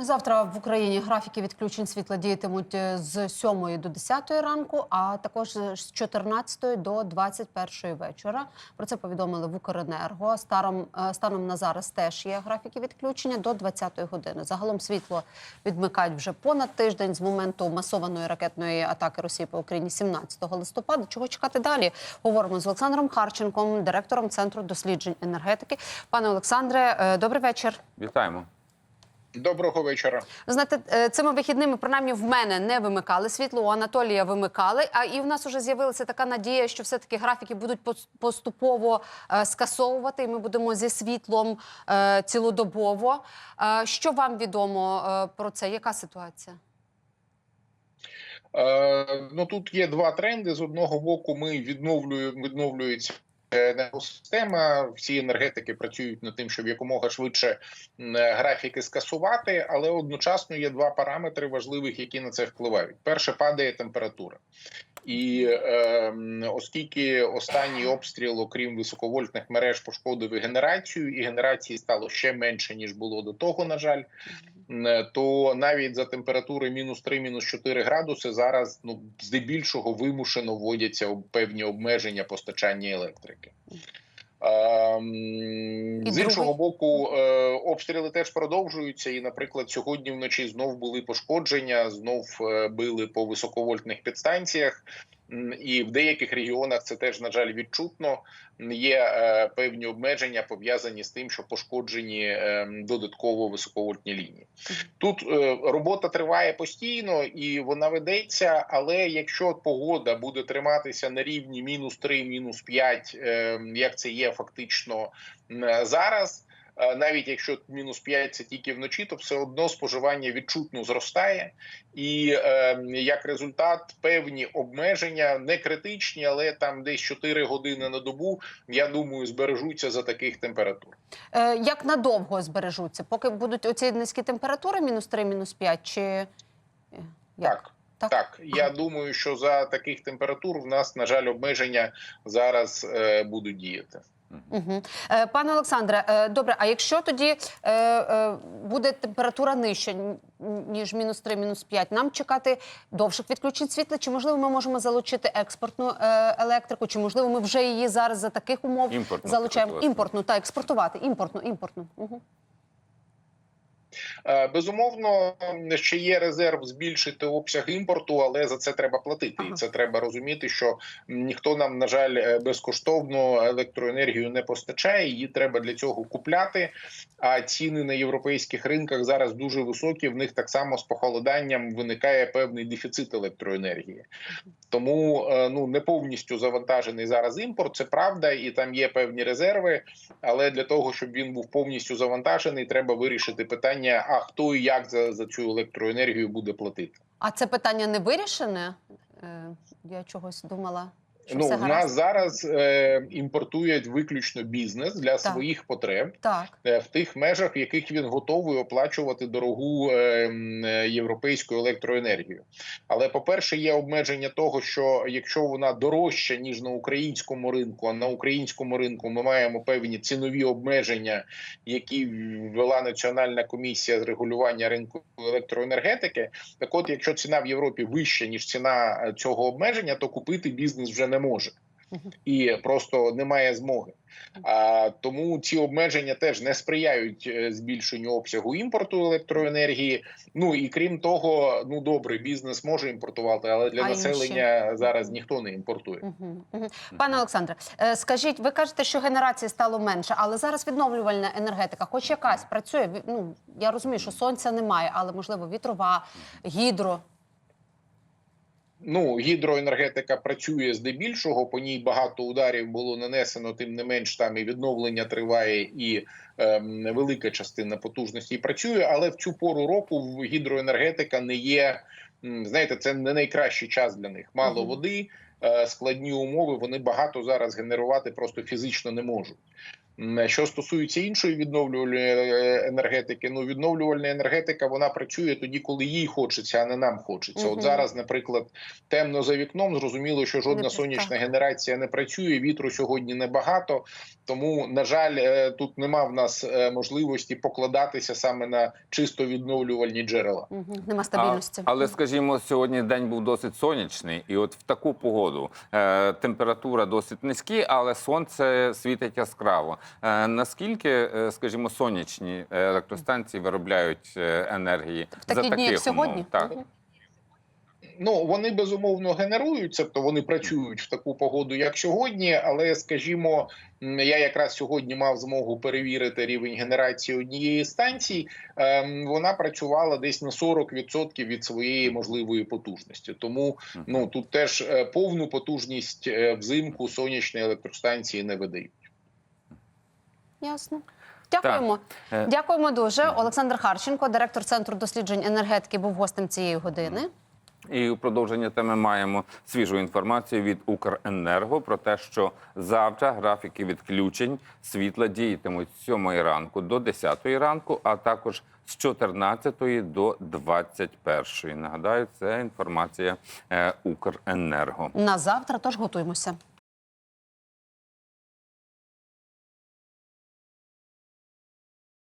Завтра в Україні графіки відключень світла діятимуть е, з 7 до 10 ранку, а також з 14 до 21 вечора. Про це повідомили в Укренерго. Старом е, станом на зараз теж є графіки відключення до 20 години. Загалом світло відмикають вже понад тиждень з моменту масованої ракетної атаки Росії по Україні 17 листопада. Чого чекати далі? Говоримо з Олександром Харченком, директором центру досліджень енергетики. Пане Олександре, е, добрий вечір. Вітаємо. Доброго вечора. Знаєте, е, цими вихідними, принаймні, в мене не вимикали світло, у Анатолія вимикали. А і в нас вже з'явилася така надія, що все-таки графіки будуть поступово е, скасовувати, і ми будемо зі світлом е, цілодобово. Що вам відомо про це? Яка ситуація? Ну тут є два тренди. З одного боку, ми відновлюємо відновлюється. Енергосистема, всі енергетики працюють над тим, щоб якомога швидше е, графіки скасувати, але одночасно є два параметри важливих, які на це впливають. Перше падає температура, і е, оскільки останній обстріл, окрім високовольтних мереж, пошкодив генерацію, і генерації стало ще менше ніж було до того, на жаль. М, то навіть за температури мінус 3, мінус 4 градуси зараз ну здебільшого вимушено вводяться певні обмеження постачання електрики. І з іншого боку, е, обстріли теж продовжуються. І, наприклад, сьогодні вночі знов були пошкодження, знов е, били по високовольтних підстанціях. І в деяких регіонах це теж на жаль відчутно. Є е, певні обмеження пов'язані з тим, що пошкоджені е, додатково високовольтні лінії. Тут е, робота триває постійно і вона ведеться. Але якщо погода буде триматися на рівні мінус 3, мінус 5, е, як це є фактично зараз. Е, Навіть якщо мінус 5 це тільки вночі, то все одно споживання відчутно зростає, і е, як результат певні обмеження не критичні, але там десь 4 години на добу. Я думаю, збережуться за таких температур. Е, Як надовго збережуться? Поки будуть оці низькі температури, мінус 3, мінус 5, чи як? Так. Так. Так, я думаю, що за таких температур в нас, на жаль, обмеження зараз е, будуть діяти. Угу. Пане Олександре, е, добре, а якщо тоді е, буде температура нижча, ніж мінус 3, мінус 5, нам чекати довших відключень світла? Чи можливо ми можемо залучити експортну електрику? Чи можливо ми вже її зараз за таких умов Імпортну залучаємо? Імпортну, так, експортувати, імпортну, імпортну. Угу. Е, Безумовно, ще є резерв збільшити обсяг імпорту, але за це треба платити. І це треба розуміти, що ніхто нам, на жаль, е, безкоштовно електроенергію не постачає. Її треба для цього купляти. А ціни на європейських ринках зараз дуже високі. В них так само з похолоданням виникає певний дефіцит електроенергії. Тому е, ну не повністю завантажений зараз імпорт. Це правда, і там є певні резерви. Але для того, щоб він був повністю завантажений, треба вирішити питання: а хто і як за, за цю електроенергію буде платити. А це питання не вирішене? Е, я чогось думала. Що ну в нас зараз е, імпортують виключно бізнес для своїх потреб. Так. е, В тих межах, в яких він готовий оплачувати дорогу е, е, європейську електроенергію, але по-перше, є обмеження того, що якщо вона дорожча ніж на українському ринку, а на українському ринку ми маємо певні цінові обмеження, які ввела Національна комісія з регулювання ринку електроенергетики. Так, от, якщо ціна в Європі вища ніж ціна е, цього обмеження, то купити бізнес вже не може і просто немає змоги. А тому ці обмеження теж не сприяють е, збільшенню обсягу імпорту електроенергії. Ну і крім того, ну добре, бізнес може імпортувати, але для А інші? населення зараз ніхто не імпортує. Угу, угу. Пане Олександре, е, скажіть, ви кажете, що генерації стало менше, але зараз відновлювальна енергетика, хоч якась працює. Ну я розумію, що сонця немає, але можливо вітрова, гідро. Ну, гідроенергетика працює здебільшого, по ній багато ударів було нанесено, тим не менш там і відновлення триває, і ем, велика частина потужності працює. Але в цю пору року гідроенергетика не є. Знаєте, це не найкращий час для них. Мало води, е, складні умови. Вони багато зараз генерувати просто фізично не можуть. Що стосується іншої відновлювальної е, енергетики, ну відновлювальна енергетика вона працює тоді, коли їй хочеться, а не нам хочеться. От зараз, наприклад, темно за вікном. Зрозуміло, що жодна сонячна генерація не працює. Вітру сьогодні небагато. Тому, на жаль, е, тут нема в нас е, можливості покладатися саме на чисто відновлювальні джерела. Нема стабільності. А, але скажімо, сьогодні день був досить сонячний, і от в таку погоду е, температура досить низькі, але сонце світить яскраво. Е, наскільки, е, скажімо, сонячні е, електростанції виробляють енергії В такі за дні, як сьогодні? умов? Так. Ну вони безумовно генерують, тобто вони працюють в таку погоду, як сьогодні. Але скажімо, я якраз сьогодні мав змогу перевірити рівень генерації однієї станції. Ем, Вона працювала десь на 40% від своєї можливої потужності. Тому ну тут теж повну потужність взимку сонячні електростанції не видають. Ясно. Дякуємо. Е, Дякуємо дуже. Олександр Харченко, директор центру досліджень енергетики, був гостем цієї години. І у продовження теми маємо свіжу інформацію від Укренерго про те, що завтра графіки відключень світла діятимуть з 7 ранку до 10 ранку, а також з 14 до 21. Нагадаю, це інформація е, Укренерго. На завтра тож готуємося.